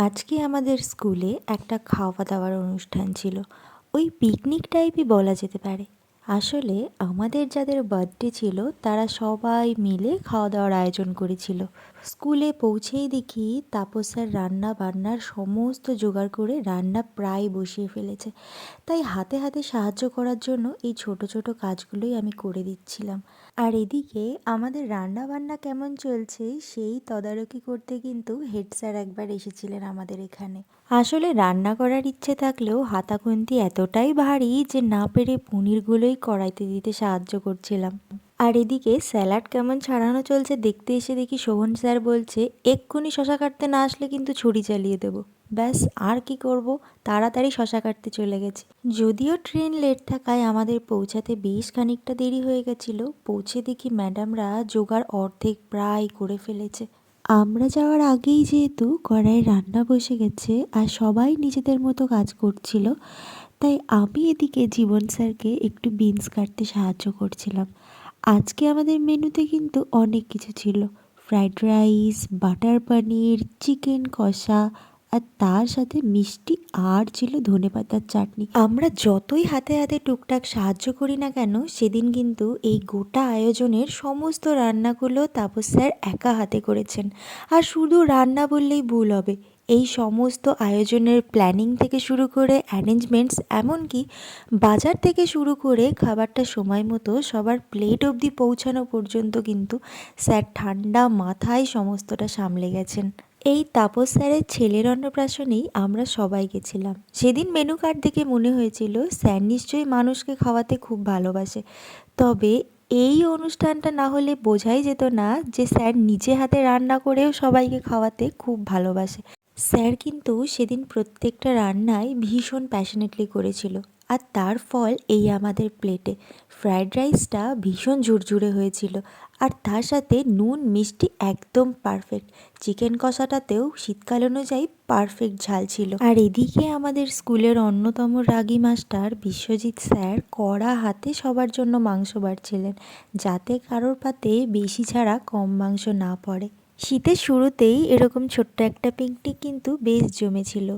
আজকে আমাদের স্কুলে একটা খাওয়া দাওয়ার অনুষ্ঠান ছিল। ওই পিকনিক টাইপই বলা যেতে পারে। আসলে আমাদের যাদের বার্থডে ছিল, তারা সবাই মিলে খাওয়া দাওয়ার আয়োজন করেছিল। স্কুলে পৌঁছেই দেখি তাপস স্যার রান্না বান্নার সমস্ত জোগাড় করে রান্না প্রায় বসিয়ে ফেলেছে। তাই হাতে হাতে সাহায্য করার জন্য এই ছোট ছোট কাজগুলোই আমি করে দিচ্ছিলাম। আর এদিকে আমাদের রান্না বান্না কেমন চলছে, সেই তদারকি করতে কিন্তু হেড স্যার একবার এসেছিলেন আমাদের এখানে। আসলে রান্না করার ইচ্ছে থাকলেও হাতাখুন্তি এতটাই ভারী যে না পেরে পনিরগুলোই কড়াইতে দিতে সাহায্য করছিলাম। আর এদিকে স্যালাড কেমন ছাড়ানো চলছে দেখতে এসে দেখি শোভন স্যার বলছে, এক্ষুনি শশা কাটতে না আসলে কিন্তু ছুরি চালিয়ে দেবো। ব্যাস, আর কি করব? তাড়াতাড়ি শশা কাটতে চলে গেছি। যদিও ট্রেন লেট থাকায় আমাদের পৌঁছাতে বেশ খানিকটা দেরি হয়ে গেছিল, পৌঁছে দেখি ম্যাডামরা জোগাড় অর্ধেক প্রায় করে ফেলেছে। আমরা যাওয়ার আগেই যেহেতু কড়াই রান্না বসে গেছে আর সবাই নিজেদের মতো কাজ করছিল, তাই আমি এদিকে জীবন স্যারকে একটু বিনস কাটতে সাহায্য করছিলাম। আজকে আমাদের মেনুতে কিন্তু অনেক কিছু ছিল। Fried rice, butter paneer, chicken কষা আর তার সাথে মিষ্টি আর ছিল ধনেপাতার চাটনি। আমরা যতই হাতে হাতে টুকটাক সাহায্য করি না কেন, সেদিন কিন্তু এই গোটা আয়োজনের সমস্ত রান্নাগুলো তাপস স্যার একা হাতে করেছেন। আর শুধু রান্না বললেই ভুল হবে। এই সমস্ত আয়োজনের প্ল্যানিং থেকে শুরু করে অ্যারেঞ্জমেন্টস, এমনকি বাজার থেকে শুরু করে খাবারটা সময় মতো সবার প্লেট অবধি পৌঁছানো পর্যন্ত কিন্তু স্যার ঠান্ডা মাথায় সমস্তটা সামলে গেছেন। এই তাপস স্যারের ছেলের অন্নপ্রাশনেই আমরা সবাই গেছিলাম। সেদিন মেনু কার্ড দেখে মনে হয়েছিল, স্যার নিশ্চয়ই মানুষকে খাওয়াতে খুব ভালোবাসে। তবে এই অনুষ্ঠানটা না হলে বোঝাই যেত না যে স্যার নিজে হাতে রান্না করেও সবাইকে খাওয়াতে খুব ভালোবাসে। স্যার কিন্তু সেদিন প্রত্যেকটা রান্নাই ভীষণ প্যাশনেটলি করেছিল। আর তার ফল এই আমাদের প্লেটে। ফ্রায়েড রাইসটা ভীষণ ঝুরঝুরে হয়েছিল আর তার সাথে নুন মিষ্টি একদম পারফেক্ট। চিকেন কষাটাতেও শীতকাল অনুযায়ী পারফেক্ট ঝাল ছিল। আর এদিকে আমাদের স্কুলের অন্যতম রাগী মাস্টার বিশ্বজিৎ স্যার কড়া হাতে সবার জন্য মাংস বাড়ছিলেন, যাতে কারোর পাতে বেশি ছাড়া কম মাংস না পড়ে। শীতের শুরুতেই এরকম ছোট্ট একটা পিকনিক কিন্তু বেশ জমেছিল।